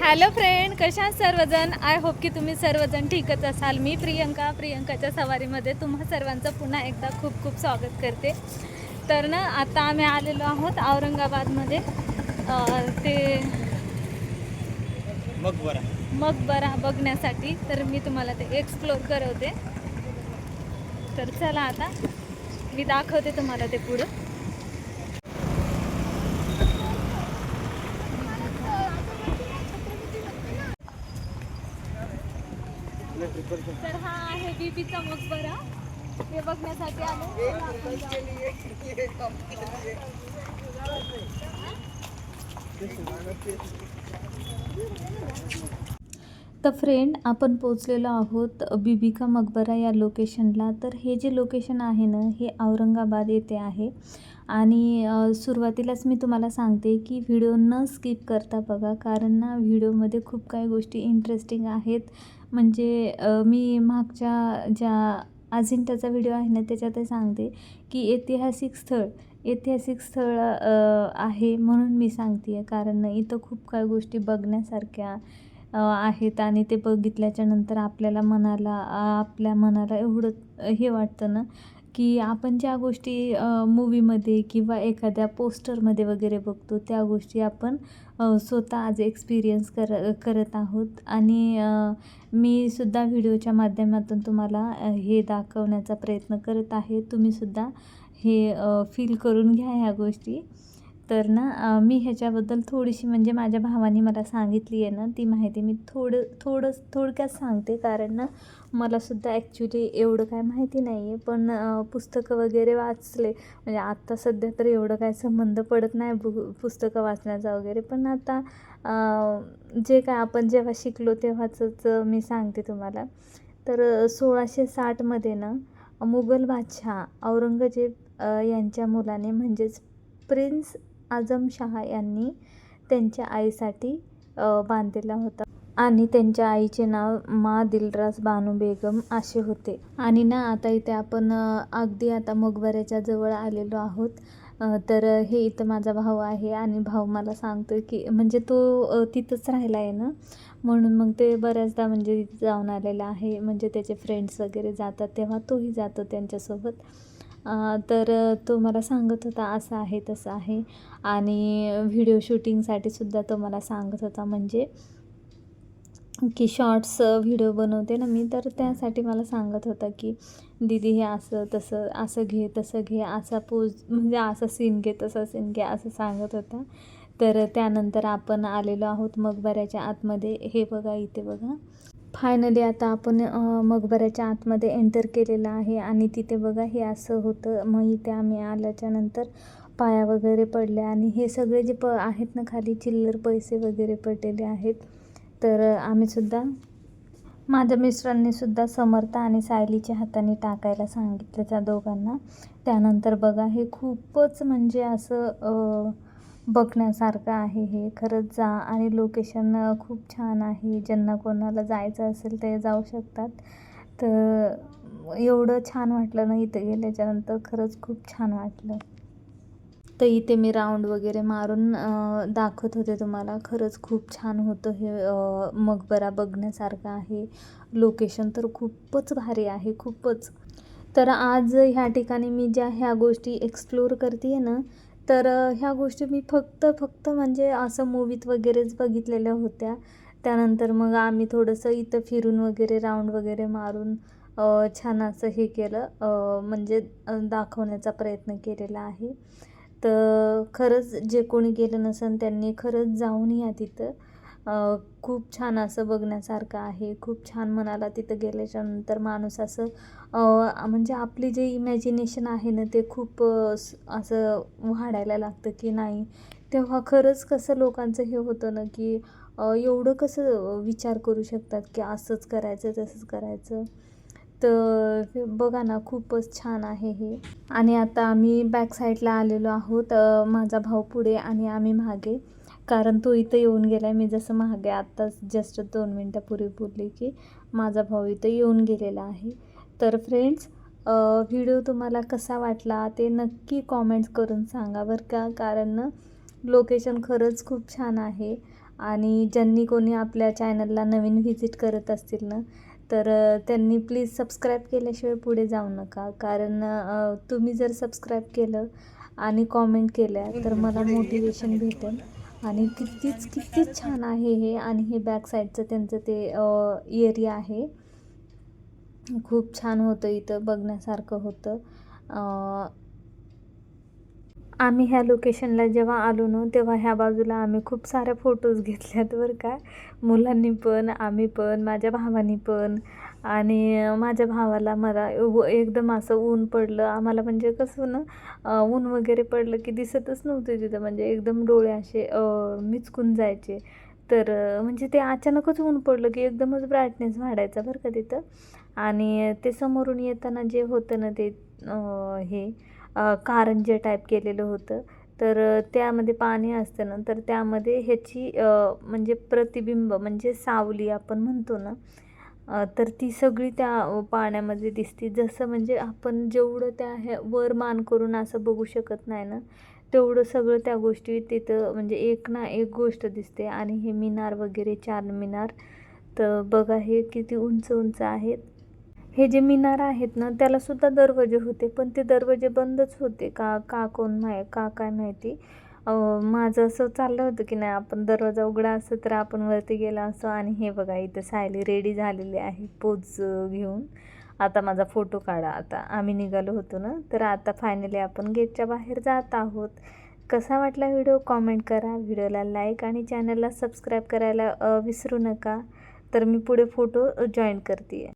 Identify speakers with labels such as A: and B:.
A: Hello friend कशा सर्वजण? I hope की तुम्ही सर्वजण ठीकच असाल. मी प्रियंका. प्रियंकाच्या सवारीमध्ये तुम्हा सर्वांचं पुन्हा एकदा खूप खूप स्वागत करते. तर ना आता आम्ही आलेलो आहोत औरंगाबादमध्ये. ते
B: मग बरं
A: मकबरा बघण्यासाठी. तर मी तुम्हाला ते एक्सप्लोर करवते. तर चला आता. मी दाखवते तुम्हाला ते पुढं. तर हा आहे बीबीचा मकबरा. हे बघण्यासाठी आलो. तर फ्रेंड आपण पोचलेलो आहोत बिबिका मकबरा या लोकेशनला तर हे जे लोकेशन आहे ना हे औरंगाबाद येथे आहे. आणि सुरुवातीलाच मी तुम्हाला सांगते की व्हिडिओ न स्किप करता बघा कारण ना व्हिडिओमध्ये खूप काही गोष्टी इंटरेस्टिंग आहेत. म्हणजे मी मागच्या ज्या अजिंठाचा व्हिडिओ आहे ना त्याच्यातही सांगते की ऐतिहासिक स्थळ ऐतिहासिक स्थळ आहे म्हणून मी सांगते आहे कारण इथं खूप काही गोष्टी बघण्यासारख्या आहेत आणि ते बघितल्याच्या नंतर आपल्याला मनाला आपल्या मनाला एवढं हे वाटतं ना की आपण ज्या गोष्टी मूवीमध्ये किंवा एखाद्या पोस्टरमध्ये वगैरे बघतो त्या गोष्टी आपण स्वतः आज एक्सपिरियन्स कर करत आहोत. आणि मी सुद्धा व्हिडिओच्या माध्यमातून तुम्हाला हे दाखवण्याचा प्रयत्न करत आहे. तुम्हीसुद्धा हे फील करून घ्या ह्या गोष्टी. तर ना मी ह्याच्याबद्दल थोडीशी म्हणजे माझ्या भावाने मला सांगितली आहे ना ती माहिती मी थोडं थोडं थोडक्यात सांगते. कारण ना मलासुद्धा ॲक्च्युली एवढं काय माहिती नाही आहे पण पुस्तकं वगैरे वाचले. म्हणजे आत्ता सध्या तर एवढं काय संबंध पडत नाही बु पुस्तकं वाचण्याचा वगैरे. पण आता जे काय आपण जेव्हा शिकलो तेव्हाचंच मी सांगते तुम्हाला. तर सोळाशे साठमध्ये ना मुघल बादशहा औरंगजेब यांच्या मुलाने म्हणजेच प्रिन्स आझमशहा यांनी त्यांच्या आईसाठी बांधलेला होता. आणि त्यांच्या आईचे नाव मा दिलराज बानू बेगम असे होते. आणि ना आता इथे आपण अगदी आता मकबऱ्याच्या जवळ आलेलो आहोत. तर हे इथं माझा भाऊ आहे आणि भाऊ मला सांगतो की म्हणजे तो तिथंच राहिला आहे ना. म्हणून मग ते बऱ्याचदा म्हणजे तिथे जाऊन आलेला आहे. म्हणजे त्याचे फ्रेंड्स वगैरे जातात तेव्हा तोही जातो त्यांच्यासोबत. तर तो मला सांगत होता असं आहे तसं आहे. आणि व्हिडिओ शूटिंगसाठी सुद्धा तो मला सांगत होता म्हणजे की शॉर्ट्स व्हिडिओ बनवते ना मी तर त्यासाठी मला सांगत होता की दीदी हे असं तसं असं घे तसं घे असा पोज म्हणजे असा सीन घे तसा सीन घे असं सांगत होता. तर त्यानंतर आपण आलेलो आहोत मकबऱ्याच्या आतमध्ये हे बघा इथे बघा. फायनली आता आपण मकबऱ्याच्या आतमध्ये एंटर केलेलं आहे आणि तिथे बघा हे असं होतं. मग इथे आम्ही आल्याच्यानंतर पाया वगैरे पडल्या आणि हे सगळे जे प आहेत ना खाली चिल्लर पैसे वगैरे पडलेले आहेत. तर आम्हीसुद्धा माझ्या मिस्टरांनीसुद्धा समर्थ आणि सायलीच्या हाताने टाकायला सांगितलं त्या दोघांना. त्यानंतर बघा हे खूपच म्हणजे असं बघण्यासारखं आहे हे. खरंच जा आणि लोकेशन खूप छान आहे. ज्यांना कोणाला जायचं असेल ते जाऊ शकतात. तर एवढं छान वाटलं ना इथं गेल्याच्यानंतर. खरंच खूप छान वाटलं. तर इथे मी राऊंड वगैरे मारून दाखवत होते तुम्हाला. खरंच खूप छान होतं हे मकबरा बघण्यासारखं आहे. लोकेशन तर खूपच भारी आहे खूपच. तर आज ह्या ठिकाणी मी ज्या ह्या गोष्टी एक्सप्लोर करते ना तर ह्या गोष्टी मी फक्त फक्त म्हणजे असं मूवीत वगैरेच बघितलेल्या होत्या. त्यानंतर मग आम्ही थोडंसं इथं फिरून वगैरे राऊंड वगैरे मारून छान असं हे केलं. म्हणजे दाखवण्याचा प्रयत्न केलेला आहे. तर खरंच जे कोणी गेलं नसेल त्यांनी खरंच जाऊन या तिथं. खूप छान असं बघण्यासारखं आहे. खूप छान मनाला तिथं गेल्याच्यानंतर माणूस असं म्हणजे आपली जे इमॅजिनेशन आहे ना ते खूप असं वाढायला लागतं की नाही. तेव्हा खरंच कसं लोकांचं हे होतं ना की एवढं कसं विचार करू शकतात की असंच करायचं तसंच करायचं. तर बघा ना खूपच छान आहे हे. आणि आता आम्ही बॅक साईडला आलेलो आहोत. माझा भाऊ पुढे आणि आम्ही मागे. कारण तो इथं येऊन गेला आहे मी जसं मागे आत्ताच जस्ट दोन मिनटापूर्वी बोलली की माझा भाऊ इथं येऊन गेलेला आहे. तर फ्रेंड्स व्हिडिओ तुम्हाला कसा वाटला ते नक्की कॉमेंट्स करून सांगा बरं का. कारण लोकेशन खरंच खूप छान आहे. आणि ज्यांनी कोणी आपल्या चॅनलला नवीन व्हिजिट करत असतील ना तर त्यांनी प्लीज सबस्क्राईब केल्याशिवाय पुढे जाऊ नका. कारण तुम्ही जर सबस्क्राईब केलं आणि कॉमेंट केल्या तर मला मोटिवेशन भेटेल. आणि कितीच कितीच छान आहे हे आणि हे बॅक साईडचं त्यांचं ते एरिया आहे. खूप छान होतं इथं बघण्यासारखं होतं. आम्ही ह्या लोकेशनला जेव्हा आलो ना तेव्हा ह्या बाजूला आम्ही खूप साऱ्या फोटोज घेतल्यात बरं का. मुलांनी पण आम्ही पण माझ्या भावानी पण. आणि माझ्या भावाला मला एकदम असं ऊन पडलं. आम्हाला म्हणजे कसं ना ऊन वगैरे पडलं की दिसतच नव्हते तिथं. म्हणजे एकदम डोळे असे मिचकून जायचे. तर म्हणजे ते अचानकच ऊन पडलं की एकदमच ब्राईटनेस वाढायचा बरं का तिथं. आणि ते समोरून येताना जे होतं ना ते हे कारंजे टाईप केलेलं होतं तर त्यामध्ये पाणी असतं ना तर त्यामध्ये ह्याची म्हणजे प्रतिबिंब म्हणजे सावली आपण म्हणतो ना तर ती सगळी त्या पाण्यामध्ये दिसते. जसं म्हणजे आपण जेवढं त्या हे वर मान करून असं बघू शकत नाही ना तेवढं सगळं त्या गोष्टी तिथं म्हणजे एक ना एक गोष्ट दिसते. आणि हे मिनार वगैरे चार मिनार. तर बघा हे किती उंच उंच आहेत. हे जे मिनार आहेत ना त्याला सुद्धा दरवाजे होते. पण ते दरवाजे बंदच होते. का का कोण माय का काय माहिती. माझं असं चाललं होतं की नाही आपण दरवाजा उघडा असं तर आपण वरती गेला असो आणि हे बघा इथं सायली रेडी झालेली आहे पोज घेऊन. आता माझा फोटो काढा आता. आम्ही निघालो होतो ना तर आता फायनली आपण गेटच्या बाहेर जात आहोत. कसा वाटला व्हिडिओ कॉमेंट करा. व्हिडिओला लाईक आणि चॅनलला सबस्क्राईब करायला विसरू नका. तर मी पुढे फोटो जॉईन करते